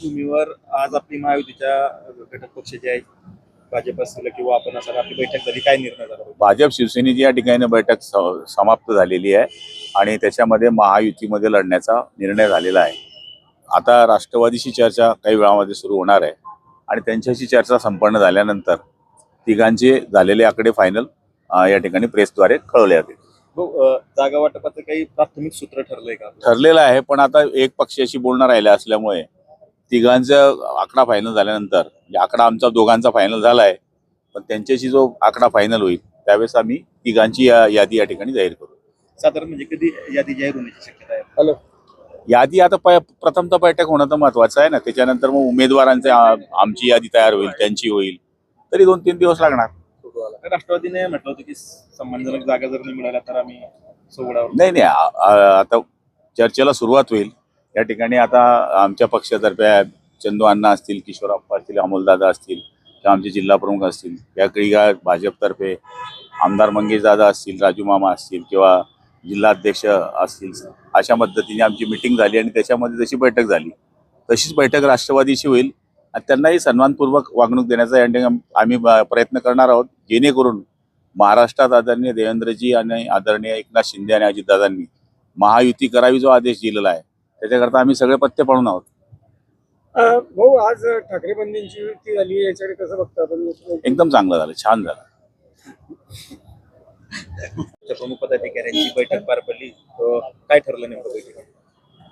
भूमीवर आज आपली महायुतीच्या घटक पक्ष जे आहेत भाजप असेल किंवा आपण असाल आपली बैठक झाली काय निर्णय झाला? भाजप शिवसेनेची या ठिकाणी बैठक समाप्त झालेली आहे आणि त्याच्यामध्ये महायुतीमध्ये लढण्याचा निर्णय झालेला आहे. आता राष्ट्रवादीशी चर्चा काही वेळामध्ये सुरू होणार आहे आणि त्यांच्याशी चर्चा संपन्न झाल्यानंतर तिघांचे झालेले आकडे फायनल या ठिकाणी प्रेसद्वारे कळवले अं, जागा वाटपाचं काही प्राथमिक सूत्र ठरलंय का? ठरलेलं आहे पण आता एक पक्षाशी बोलणं राहिलं असल्यामुळे तिघांचं आकडा फायनल झाल्यानंतर म्हणजे आकडा आमचा दोघांचा फायनल झाला आहे पण त्यांच्याशी जो आकडा फायनल होईल त्यावेळेस आम्ही तिघांची या यादी या ठिकाणी जाहीर करू. साधारण म्हणजे कधी यादी जाहीर होण्याची शक्यता आहे? यादी आता प प्रथमतः बैठक होणं तर महत्वाचं आहे ना त्याच्यानंतर मग उमेदवारांचे आमची यादी तयार होईल त्यांची होईल तरी दोन तीन दिवस लागणार. राष्ट्रवादीने म्हटलं होतं की सन्मानजनक जागा जर नाही मिळाल्या तर आम्ही सोबडावर नाही नाही आता चर्चेला सुरुवात होईल या ठिकाणी आता आमच्या पक्षातर्फे चंदू अण्णा असतील किशोरप्पा असतील अमोलदादा असतील किंवा आमचे जिल्हा प्रमुख असतील या क्रीडा भाजपतर्फे आमदार मंगेशदादा असतील राजू मामा असतील किंवा जिल्हाध्यक्ष असतील अशा पद्धतीने आमची मिटिंग झाली आणि त्याच्यामध्ये जशी बैठक झाली तशीच बैठक राष्ट्रवादीशी होईल. आणि त्यांनाही सन्मानपूर्वक वागणूक देण्याचा या आम्ही प्रयत्न करणार आहोत जेणेकरून महाराष्ट्रात आदरणीय देवेंद्रजी आणि आदरणीय एकनाथ शिंदे आणि अजितदादांनी महायुती करावी जो आदेश दिलेला आहे. त्याच्याकरता आम्ही सगळे पत्ते पाडून आहोत. अं, भाऊ आज ठाकरे बंधूंची युती झाली याच्याकडे कसं बघता आपण? एकदम चांगलं झालं छान झालं. प्रमुख पदाधिकाऱ्यांची बैठक पार पडली. काय ठरलं नेमकं बैठकीत?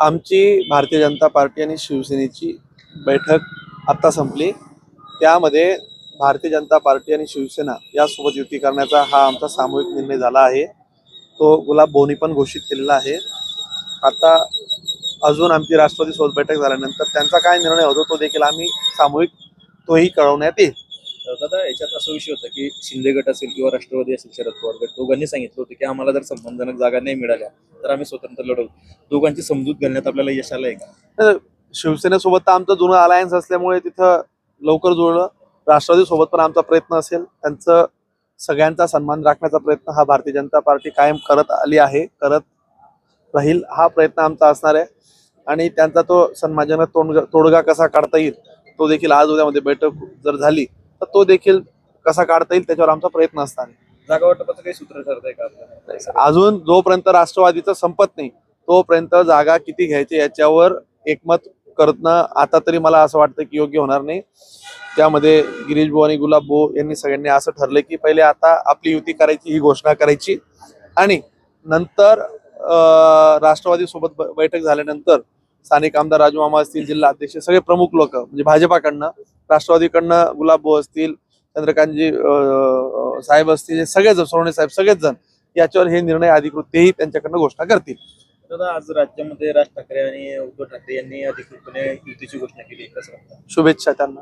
आमची भारतीय जनता पार्टी आणि शिवसेनेची बैठक आत्ता संपली. त्यामध्ये भारतीय जनता पार्टी आणि शिवसेना यासोबत युती करण्याचा हा आमचा सामूहिक निर्णय झाला आहे. तो गुलाब भाऊनी पण घोषित केलेला आहे. आता अजून आमची राष्ट्रवादी सोबत बैठक झाल्यानंतर त्यांचा काय निर्णय होतो तो देखील आम्ही सामूहिक तोही कळवण्यात येईल. दादा याच्यात असा विषय होता की शिंदे गट असेल किंवा राष्ट्रवादी असेल शरद पवार गट दोघांनी सांगितलं होतं की आम्हाला जर सन्मानजनक जागा नाही मिळाल्या तर आम्ही स्वतंत्र लढवू. दोघांची समजूत घालण्यात आपल्याला यश आलंय का? शिवसेनेसोबत तर आमचं जुनं अलायन्स असल्यामुळे तिथं लवकर जुळलं. राष्ट्रवादी सोबत पण आमचा प्रयत्न असेल. त्यांचं सगळ्यांचा सन्मान राखण्याचा प्रयत्न हा भारतीय जनता पार्टी कायम करत आली आहे. करत राहील हा प्रयत्न आमचा असणार आहे. आणि त्यांचा तो सन्मानजनक तोडगा तोडगा कसा काढता येईल तो देखील आज उद्यामध्ये बैठक जर झाली तर तो देखील कसा काढता येईल त्याच्यावर आमचा प्रयत्न असणार आहे. जागा वाटपाचं काही सूत्र ठरतंय का अजून जोपर्यंत राष्ट्रवादीचं संपत नाही तोपर्यंत जागा किती घ्यायची याच्यावर एकमत करणं आता तरी मला असं वाटतं की योग्य होणार नाही. त्यामध्ये गिरीश भाऊ आणि गुलाब भाऊ यांनी सगळ्यांनी असं ठरलं की पहिले आता आपली युती करायची ही घोषणा करायची. आणि नंतर अं, राष्ट्रवादी सोबत बैठक झाल्यानंतर स्थानिक आमदार राजू मामा असतील जिल्हा अध्यक्ष सगळे प्रमुख लोक म्हणजे भाजपाकडनं राष्ट्रवादीकडनं गुलाब भाऊ असतील चंद्रकांतजी साहेब असतील हे सगळेजण सोवणे साहेब सगळेच जण याच्यावर हे निर्णय अधिकृत तेही त्यांच्याकडनं घोषणा करतील दादा आज राज्यामध्ये राज ठाकरे आणि उद्धव ठाकरे यांनी अधिकृतपणे युतीची घोषणा केली? शुभेच्छा त्यांना